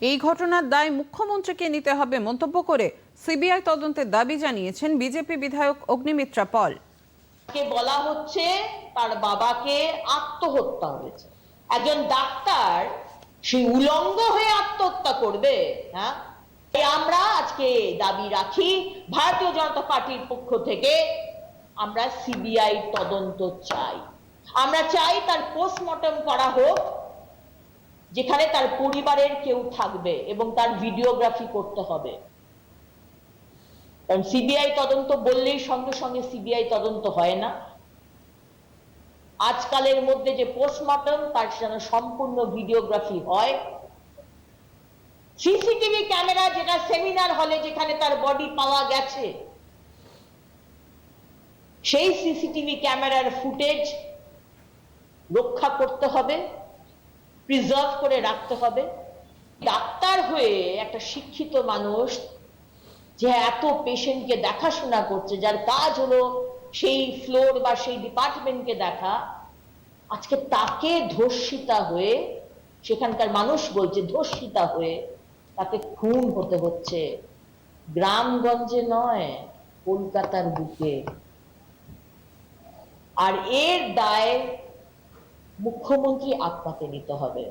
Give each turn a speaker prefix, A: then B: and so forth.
A: এই ঘটনার দায় মুখ্যমন্ত্রীকে নিতে হবে মন্তব্য করে সিবিআই তদন্তের দাবি জানিয়েছেন বিজেপি বিধায়ক অগ্নিমিত্রা পল।
B: কে বলা হচ্ছে তার বাবাকে আত্মহত্যা হয়েছে। একজন ডাক্তার, সে উলঙ্গ হয়ে আত্মহত্যা করবে হ্যাঁ? আমরা আজকে দাবি রাখি, ভারতীয় জনতা পার্টির পক্ষ থেকে আমরা সিবিআই তদন্ত চাই। আমরা চাই তার পোস্টমর্টম করা হোক যেখানে তার পরিবারের কেউ থাকবে এবং তার ভিডিওগ্রাফি করতে হবে। কারণ সিবিআই তদন্ত বললেই সঙ্গে সঙ্গে সিবিআই তদন্ত হয় না। আজকালের মধ্যে যে পোস্টমর্টম তার যেন সম্পূর্ণ ভিডিওগ্রাফি হয়। সিসিটিভি ক্যামেরা যেটা সেমিনার হলে যেখানে তার বডি পাওয়া গেছে, সেই সিসিটিভি ক্যামেরার ফুটেজ রক্ষা করতে হবে। প্রিজার্ভ করে রাখতে হবে। ডাক্তার হয়ে একটা শিক্ষিত মানুষ যে এত পেশেন্টকে দেখাশোনা করছে, যার কাজ হলো সেই ফ্লোর বা সেই ডিপার্টমেন্টকে দেখা, আজকে তাকে ধর্ষিতা হয়ে, সেখানকার মানুষ বলছে ধর্ষিতা হয়ে তাকে খুন হতে হচ্ছে। গ্রামগঞ্জে নয়, কলকাতার বুকে। আর এর দায় মুখ্যমন্ত্রী আপনাকে নিতে হবে।